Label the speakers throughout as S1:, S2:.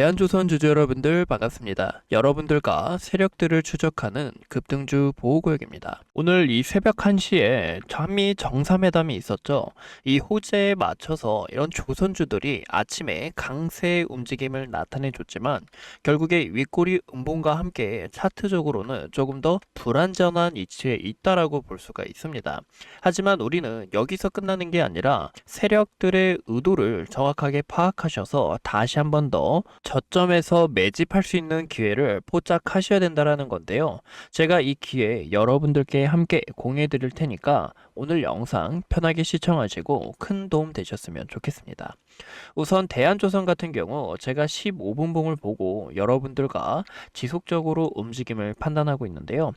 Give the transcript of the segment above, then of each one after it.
S1: 대한조선 주주 여러분들 반갑습니다. 여러분들과 세력들을 추적하는 급등주 보호구역입니다. 오늘 이 새벽 1시에 한미 정상회담이 있었죠. 이 호재에 맞춰서 이런 조선주들이 아침에 강세 움직임을 나타내줬지만 결국에 윗꼬리 음봉과 함께 차트적으로는 조금 더 불안전한 위치에 있다라고 볼 수가 있습니다. 하지만 우리는 여기서 끝나는 게 아니라 세력들의 의도를 정확하게 파악하셔서 다시 한번더 저점에서 매집할 수 있는 기회를 포착하셔야 된다라는 건데요. 제가 이 기회 여러분들께 함께 공유해 드릴 테니까 오늘 영상 편하게 시청하시고 큰 도움 되셨으면 좋겠습니다. 우선 대한조선 같은 경우 제가 15분봉을 보고 여러분들과 지속적으로 움직임을 판단하고 있는데요.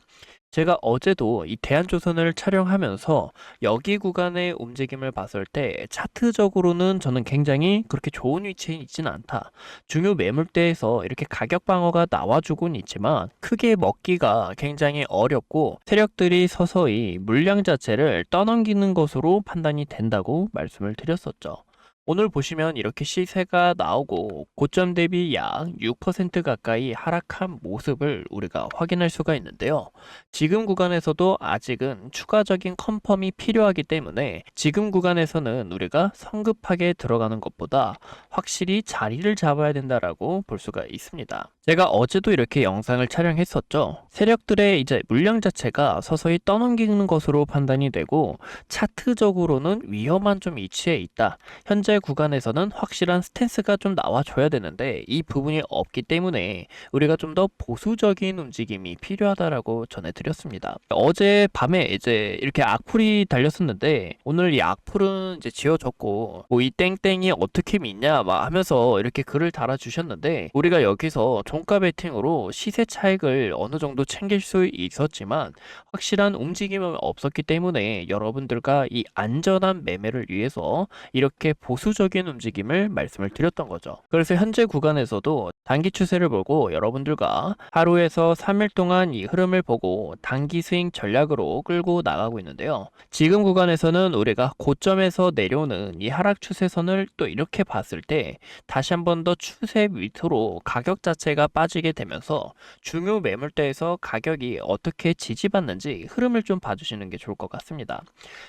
S1: 제가 어제도 이 대한조선을 촬영하면서 여기 구간의 움직임을 봤을 때 차트적으로는 저는 굉장히 그렇게 좋은 위치에 있지는 않다. 중요 매물대에서 이렇게 가격 방어가 나와주곤 있지만 크게 먹기가 굉장히 어렵고 세력들이 서서히 물량 자체를 떠넘기는 것으로 판단이 된다고 말씀을 드렸었죠. 오늘 보시면 이렇게 시세가 나오고 고점 대비 약 6% 가까이 하락한 모습을 우리가 확인할 수가 있는데요. 지금 구간에서도 아직은 추가적인 컨펌이 필요하기 때문에 지금 구간에서는 우리가 성급하게 들어가는 것보다 확실히 자리를 잡아야 된다라고 볼 수가 있습니다. 제가 어제도 이렇게 영상을 촬영했었죠. 세력들의 이제 물량 자체가 서서히 떠넘기는 것으로 판단이 되고 차트적으로는 위험한 좀 위치에 있다. 현재 구간에서는 확실한 스탠스가 좀 나와줘야 되는데 이 부분이 없기 때문에 우리가 좀 더 보수적인 움직임이 필요하다라고 전해드렸습니다. 어제 밤에 이제 이렇게 악플이 달렸었는데 오늘 이 악플은 이제 지워졌고 뭐 이 땡땡이 어떻게 믿냐 막 하면서 이렇게 글을 달아주셨는데 우리가 여기서 종가 베팅으로 시세 차익을 어느 정도 챙길 수 있었지만 확실한 움직임은 없었기 때문에 여러분들과 이 안전한 매매를 위해서 이렇게 보수 적인 움직임을 말씀을 드렸던 거죠. 그래서 현재 구간에서도 단기 추세를 보고 여러분들과 하루에서 3일 동안 이 흐름을 보고 단기 스윙 전략으로 끌고 나가고 있는데요. 지금 구간에서는 우리가 고점에서 내려오는 이 하락 추세선을 또 이렇게 봤을 때 다시 한 번 더 추세 밑으로 가격 자체가 빠지게 되면서 중요 매물대에서 가격이 어떻게 지지받는지 흐름을 좀 봐주시는 게 좋을 것 같습니다.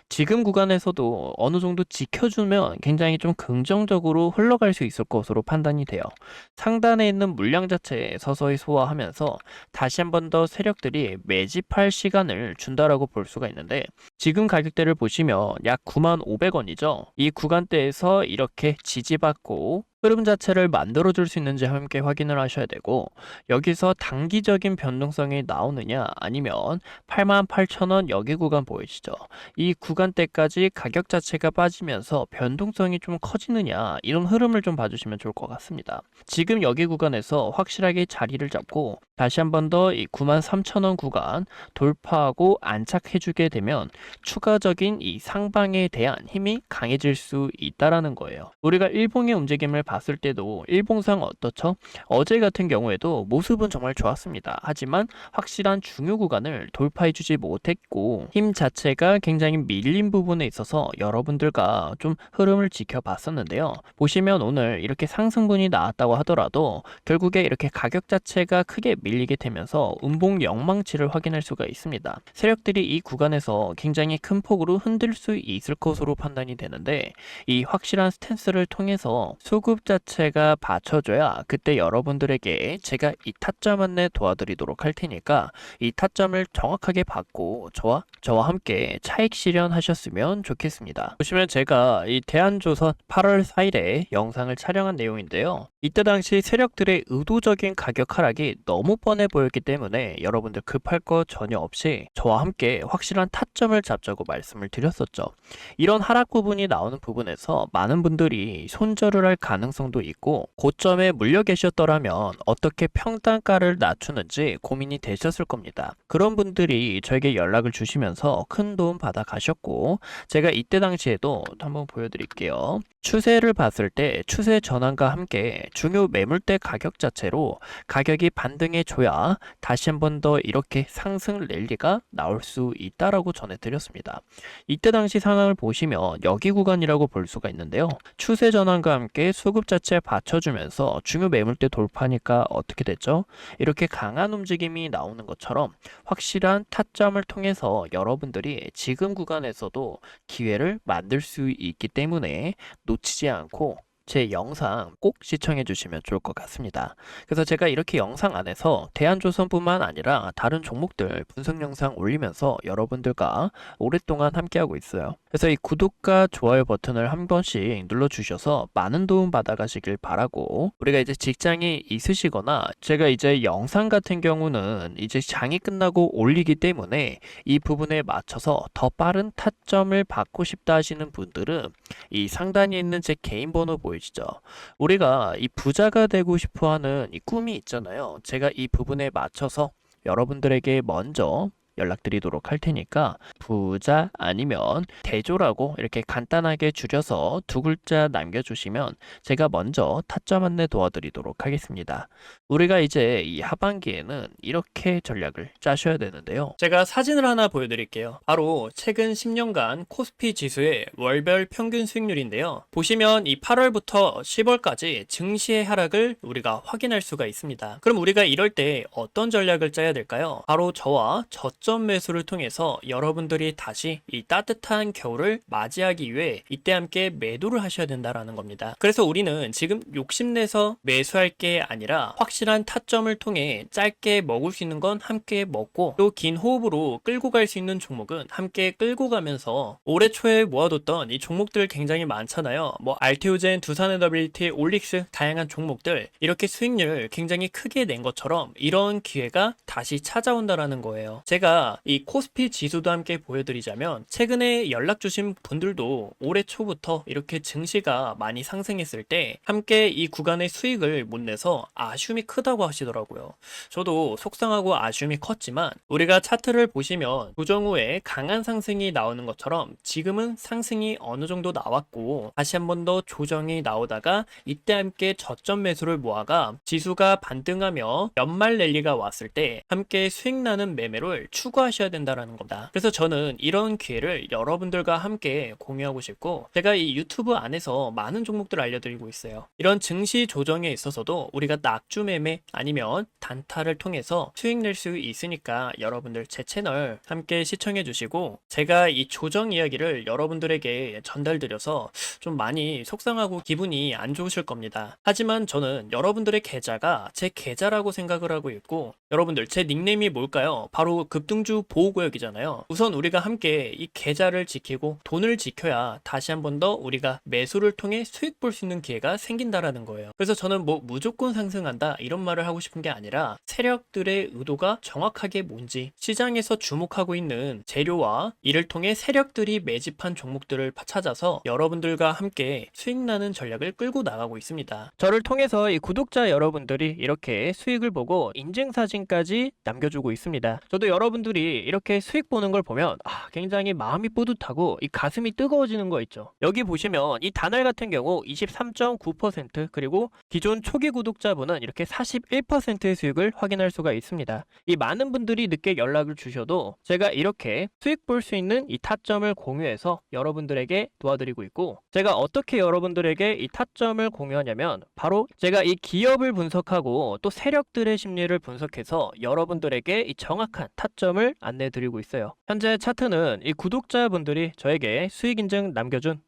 S1: 지금 구간에서도 어느 정도 지켜주면 굉장히 좀 긍정적으로 흘러갈 수 있을 것으로 판단이 돼요. 상단에 있는 물량 자체에 서서히 소화하면서 다시 한 번 더 세력들이 매집할 시간을 준다라고 볼 수가 있는데 지금 가격대를 보시면 약 9,500원이죠. 이 구간대에서 이렇게 지지받고 흐름 자체를 만들어줄 수 있는지 함께 확인을 하셔야 되고 여기서 단기적인 변동성이 나오느냐 아니면 88,000원 여기 구간 보이시죠? 이 구간대까지 가격 자체가 빠지면서 변동성이 좀 커지느냐 이런 흐름을 좀 봐주시면 좋을 것 같습니다. 지금 여기 구간에서 확실하게 자리를 잡고 다시 한 번 더 이 93,000원 구간 돌파하고 안착해주게 되면 추가적인 이 상방에 대한 힘이 강해질 수 있다라는 거예요. 우리가 일봉의 움직임을 봤을 때도 일봉상 어떻죠? 어제 같은 경우에도 모습은 정말 좋았습니다. 하지만 확실한 중요 구간을 돌파해주지 못했고 힘 자체가 굉장히 밀린 부분에 있어서 여러분들과 좀 흐름을 지켜봤었는데요. 보시면 오늘 이렇게 상승분이 나왔다고 하더라도 결국에 이렇게 가격 자체가 크게 밀리게 되면서 음봉 영망치를 확인할 수가 있습니다. 세력들이 이 구간에서 굉장히 큰 폭으로 흔들 수 있을 것으로 판단이 되는데 이 확실한 스탠스를 통해서 수급 자체가 받쳐줘야 그때 여러분들에게 제가 이 타점 안내 도와드리도록 할 테니까 이 타점을 정확하게 받고 저와 저와 함께 차익 실현하셨으면 좋겠습니다. 보시면 제가 이 대한조선 8월 4일에 영상을 촬영한 내용인데요. 이때 당시 세력들의 의도적인 가격 하락이 너무 뻔해 보였기 때문에 여러분들 급할 거 전혀 없이 저와 함께 확실한 타점을 잡자고 말씀을 드렸었죠. 이런 하락 부분이 나오는 부분에서 많은 분들이 손절을 할 가능성 도 있고 고점에 물려 계셨더라면 어떻게 평단가를 낮추는지 고민이 되셨을 겁니다. 그런 분들이 저에게 연락을 주시면서 큰 도움 받아 가셨고 제가 이때 당시에도 한번 보여드릴게요. 추세를 봤을 때 추세 전환과 함께 중요 매물대 가격 자체로 가격이 반등해 줘야 다시 한 번 더 이렇게 상승 랠리가 나올 수 있다라고 전해드렸습니다. 이때 당시 상황을 보시면 여기 구간이라고 볼 수가 있는데요. 추세 전환과 함께 수급 수급 자체 받쳐주면서 중요 매물대 돌파니까 어떻게 됐죠? 이렇게 강한 움직임이 나오는 것처럼 확실한 타점을 통해서 여러분들이 지금 구간에서도 기회를 만들 수 있기 때문에 놓치지 않고 제 영상 꼭 시청해 주시면 좋을 것 같습니다. 그래서 제가 이렇게 영상 안에서 대한조선뿐만 아니라 다른 종목들 분석 영상 올리면서 여러분들과 오랫동안 함께하고 있어요. 그래서 이 구독과 좋아요 버튼을 한 번씩 눌러주셔서 많은 도움 받아가시길 바라고 우리가 이제 직장이 있으시거나 제가 이제 영상 같은 경우는 이제 장이 끝나고 올리기 때문에 이 부분에 맞춰서 더 빠른 타점을 받고 싶다 하시는 분들은 이 상단에 있는 제 개인 번호 보 이시죠? 우리가 이 부자가 되고 싶어 하는 이 꿈이 있잖아요. 제가 이 부분에 맞춰서 여러분들에게 먼저 연락드리도록 할 테니까 부자 아니면 대조라고 이렇게 간단하게 줄여서 두 글자 남겨주시면 제가 먼저 타점 안내 도와드리도록 하겠습니다. 우리가 이제 이 하반기에는 이렇게 전략을 짜셔야 되는데요. 제가 사진을 하나 보여드릴게요. 바로 최근 10년간 코스피 지수의 월별 평균 수익률인데요. 보시면 이 8월부터 10월까지 증시의 하락을 우리가 확인할 수가 있습니다. 그럼 우리가 이럴 때 어떤 전략을 짜야 될까요? 바로 저와 저점 매수를 통해서 여러분들이 다시 이 따뜻한 겨울을 맞이하기 위해 이때 함께 매도를 하셔야 된다라는 겁니다. 그래서 우리는 지금 욕심내서 매수할 게 아니라 확실한 타점을 통해 짧게 먹을 수 있는 건 함께 먹고 또 긴 호흡으로 끌고 갈 수 있는 종목은 함께 끌고 가면서 올해 초에 모아뒀던 이 종목들 굉장히 많잖아요. 뭐 알테오젠, 두산에너빌티, 올릭스 다양한 종목들 이렇게 수익률 굉장히 크게 낸 것처럼 이런 기회가 다시 찾아온다라는 거예요. 제가 이 코스피 지수도 함께 보여드리자면 최근에 연락 주신 분들도 올해 초부터 이렇게 증시가 많이 상승했을 때 함께 이 구간의 수익을 못 내서 아쉬움이 크다고 하시더라고요. 저도 속상하고 아쉬움이 컸지만 우리가 차트를 보시면 조정 후에 강한 상승이 나오는 것처럼 지금은 상승이 어느 정도 나왔고 다시 한 번 더 조정이 나오다가 이때 함께 저점 매수를 모아가 지수가 반등하며 연말 랠리가 왔을 때 함께 수익 나는 매매를 추 구하셔야 된다라는 겁니다. 그래서 저는 이런 기회를 여러분들과 함께 공유하고 싶고 제가 이 유튜브 안에서 많은 종목들 알려드리고 있어요. 이런 증시 조정에 있어서도 우리가 낙주 매매 아니면 단타를 통해서 수익 낼 수 있으니까 여러분들 제 채널 함께 시청해 주시고 제가 이 조정 이야기를 여러분들에게 전달드려서 좀 많이 속상하고 기분이 안 좋으실 겁니다. 하지만 저는 여러분들의 계좌가 제 계좌라고 생각을 하고 있고 여러분들 제 닉네임이 뭘까요? 바로 급 등주 보호구역이잖아요. 우선 우리가 함께 이 계좌를 지키고 돈을 지켜야 다시 한 번 더 우리가 매수를 통해 수익 볼 수 있는 기회가 생긴다라는 거예요. 그래서 저는 뭐 무조건 상승한다 이런 말을 하고 싶은 게 아니라 세력들의 의도가 정확하게 뭔지 시장에서 주목하고 있는 재료와 이를 통해 세력들이 매집한 종목들을 찾아서 여러분들과 함께 수익 나는 전략을 끌고 나가고 있습니다. 저를 통해서 이 구독자 여러분들이 이렇게 수익을 보고 인증 사진까지 남겨주고 있습니다. 저도 여러분들 이 이렇게 수익 보는 걸 보면 아, 굉장히 마음이 뿌듯하고 이 가슴이 뜨거워지는 거 있죠. 여기 보시면 이 단월 같은 경우 23.9% 그리고 기존 초기 구독자분은 이렇게 41%의 수익을 확인할 수가 있습니다. 이 많은 분들이 늦게 연락을 주셔도 제가 이렇게 수익 볼 수 있는 이 타점을 공유해서 여러분들에게 도와드리고 있고 제가 어떻게 여러분들에게 이 타점을 공유하냐면 바로 제가 이 기업을 분석하고 또 세력들의 심리를 분석해서 여러분들에게 이 정확한 타점을 안내 드리고 있어요. 현재 차트는 이 구독자분들이 저에게 수익 인증 남겨준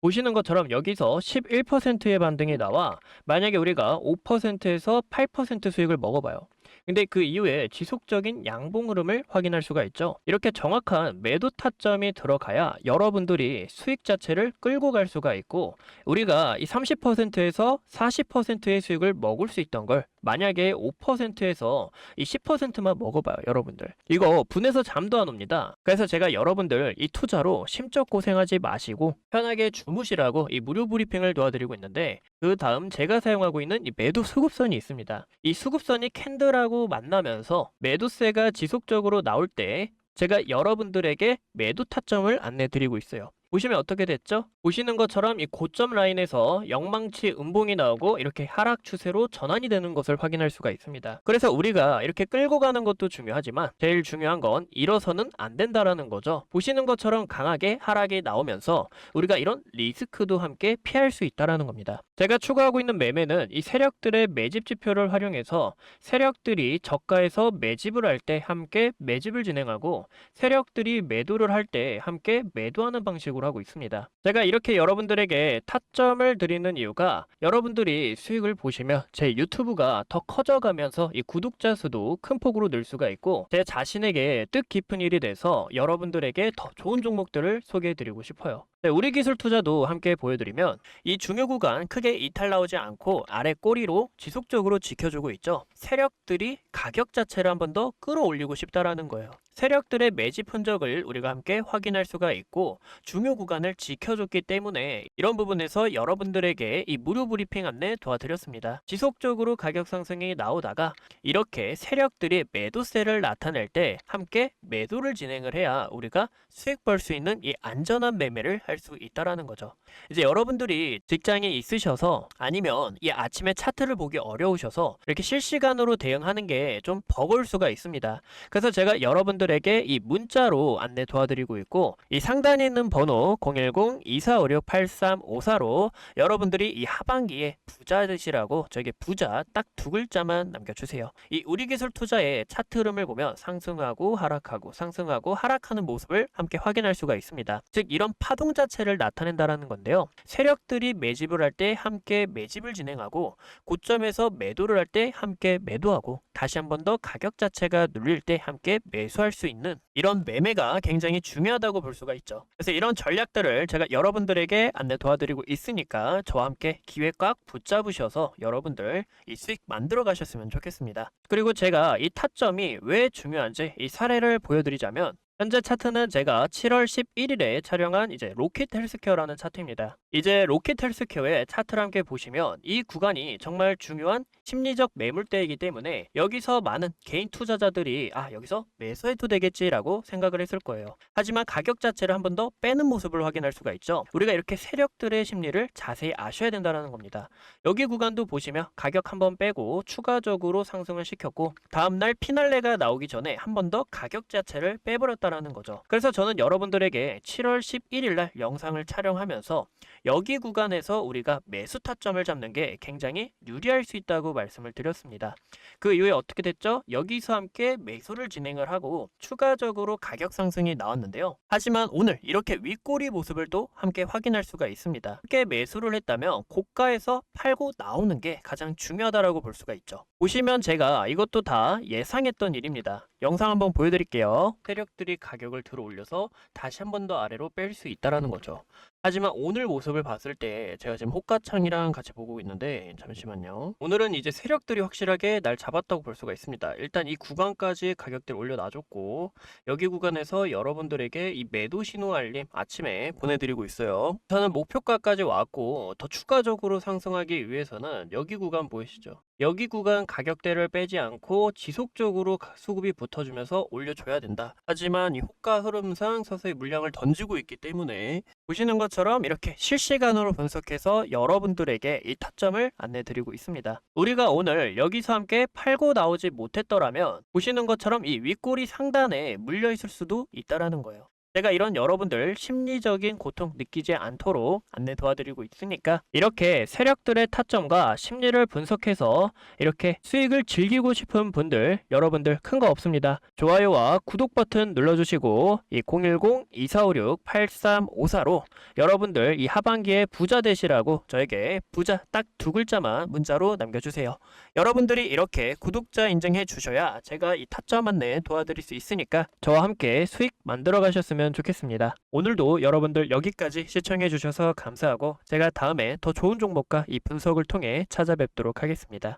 S1: 보시는 것처럼 여기서 11%의 반등이 나와 만약에 우리가 5%에서 8% 수익을 먹어봐요. 근데 그 이후에 지속적인 양봉 흐름을 확인할 수가 있죠. 이렇게 정확한 매도 타점이 들어가야 여러분들이 수익 자체를 끌고 갈 수가 있고 우리가 이 30%에서 40%의 수익을 먹을 수 있던 걸 만약에 5%에서 이 10%만 먹어봐요, 여러분들. 이거 분해서 잠도 안 옵니다. 그래서 제가 여러분들 이 투자로 심적 고생하지 마시고 편하게 주무시라고 이 무료 브리핑을 도와드리고 있는데 그 다음 제가 사용하고 있는 이 매도 수급선이 있습니다. 이 수급선이 캔들하고 만나면서 매도세가 지속적으로 나올 때 제가 여러분들에게 매도 타점을 안내 드리고 있어요. 보시면 어떻게 됐죠? 보시는 것처럼 이 고점 라인에서 영망치 음봉이 나오고 이렇게 하락 추세로 전환이 되는 것을 확인할 수가 있습니다. 그래서 우리가 이렇게 끌고 가는 것도 중요하지만 제일 중요한 건 일어서는 안 된다라는 거죠. 보시는 것처럼 강하게 하락이 나오면서 우리가 이런 리스크도 함께 피할 수 있다라는 겁니다. 제가 추가하고 있는 매매는 이 세력들의 매집 지표를 활용해서 세력들이 저가에서 매집을 할 때 함께 매집을 진행하고 세력들이 매도를 할 때 함께 매도하는 방식으로 하고 있습니다. 제가 이렇게 여러분들에게 타점을 드리는 이유가 여러분들이 수익을 보시면 제 유튜브가 더 커져가면서 이 구독자 수도 큰 폭으로 늘 수가 있고 제 자신에게 뜻깊은 일이 돼서 여러분들에게 더 좋은 종목들을 소개해 드리고 싶어요. 네, 우리 기술 투자도 함께 보여드리면 이 중요 구간 크게 이탈 나오지 않고 아래 꼬리로 지속적으로 지켜주고 있죠. 세력들이 가격 자체를 한 번 더 끌어올리고 싶다라는 거예요. 세력들의 매집 흔적을 우리가 함께 확인할 수가 있고 중요 구간을 지켜줬기 때문에 이런 부분에서 여러분들에게 이 무료 브리핑 안내 도와드렸습니다. 지속적으로 가격 상승이 나오다가 이렇게 세력들이 매도세를 나타낼 때 함께 매도를 진행을 해야 우리가 수익 벌 수 있는 이 안전한 매매를 할수 있다라는 거죠. 이제 여러분들이 직장에 있으셔서 아니면 이 아침에 차트를 보기 어려우셔서 이렇게 실시간으로 대응하는 게 좀 버거울 수가 있습니다. 그래서 제가 여러분들에게 이 문자로 안내 도와드리고 있고 이 상단에 있는 번호 010-2456-8354로 여러분들이 이 하반기에 부자 되시라고 저에게 부자 딱 두 글자만 남겨주세요. 이 우리 기술 투자의 차트 흐름을 보면 상승하고 하락하고 상승하고 하락하는 모습을 함께 확인할 수가 있습니다. 즉 이런 파동 자체를 나타낸다라는 건데요. 세력들이 매집을 할 때 함께 매집을 진행하고 고점에서 매도를 할 때 함께 매도하고 다시 한 번 더 가격 자체가 눌릴 때 함께 매수할 수 있는 이런 매매가 굉장히 중요하다고 볼 수가 있죠. 그래서 이런 전략들을 제가 여러분들에게 안내 도와드리고 있으니까 저와 함께 기회 꽉 붙잡으셔서 여러분들 이 수익 만들어 가셨으면 좋겠습니다. 그리고 제가 이 타점이 왜 중요한지 이 사례를 보여드리자면 현재 차트는 제가 7월 11일에 촬영한 이제 로켓 헬스케어라는 차트입니다. 이제 로켓 헬스케어의 차트를 함께 보시면 이 구간이 정말 중요한 심리적 매물대이기 때문에 여기서 많은 개인 투자자들이 아 여기서 매수해도 되겠지라고 생각을 했을 거예요. 하지만 가격 자체를 한 번 더 빼는 모습을 확인할 수가 있죠. 우리가 이렇게 세력들의 심리를 자세히 아셔야 된다는 겁니다. 여기 구간도 보시면 가격 한 번 빼고 추가적으로 상승을 시켰고 다음날 피날레가 나오기 전에 한 번 더 가격 자체를 빼버렸다 라는 거죠. 그래서 저는 여러분들에게 7월 11일 날 영상을 촬영하면서 여기 구간에서 우리가 매수 타점을 잡는 게 굉장히 유리할 수 있다고 말씀을 드렸습니다. 그 이후에 어떻게 됐죠? 여기서 함께 매수를 진행을 하고 추가적으로 가격 상승이 나왔는데요. 하지만 오늘 이렇게 윗꼬리 모습을 또 함께 확인할 수가 있습니다. 함께 매수를 했다면 고가에서 팔고 나오는 게 가장 중요하다라고 볼 수가 있죠. 보시면 제가 이것도 다 예상했던 일입니다. 영상 한번 보여드릴게요. 세력들이 가격을 들어 올려서 다시 한 번 더 아래로 뺄 수 있다라는 거죠. 하지만 오늘 모습을 봤을 때 제가 지금 호가창이랑 같이 보고 있는데 잠시만요. 오늘은 이제 세력들이 확실하게 날 잡았다고 볼 수가 있습니다. 일단 이 구간까지 가격대를 올려놔줬고 여기 구간에서 여러분들에게 이 매도 신호 알림 아침에 보내드리고 있어요. 저는 목표가까지 왔고 더 추가적으로 상승하기 위해서는 여기 구간 보이시죠? 여기 구간 가격대를 빼지 않고 지속적으로 가- 수급이 붙어주면서 올려줘야 된다. 하지만 이 호가 흐름상 서서히 물량을 던지고 있기 때문에 보시는 것처럼 이렇게 실시간으로 분석해서 여러분들에게 이 타점을 안내 드리고 있습니다. 우리가 오늘 여기서 함께 팔고 나오지 못했더라면 보시는 것처럼 이 윗꼬리 상단에 물려 있을 수도 있다라는 거예요. 제가 이런 여러분들 심리적인 고통 느끼지 않도록 안내 도와드리고 있으니까 이렇게 세력들의 타점과 심리를 분석해서 이렇게 수익을 즐기고 싶은 분들 여러분들 큰 거 없습니다. 좋아요와 구독 버튼 눌러주시고 이 010-2456-8354로 여러분들 이 하반기에 부자 되시라고 저에게 부자 딱 두 글자만 문자로 남겨주세요. 여러분들이 이렇게 구독자 인증해 주셔야 제가 이 타점 안내 도와드릴 수 있으니까 저와 함께 수익 만들어 가셨으면 좋겠습니다. 오늘도 여러분들 여기까지 시청해 주셔서 감사하고 제가 다음에 더 좋은 종목과 이 분석을 통해 찾아뵙도록 하겠습니다.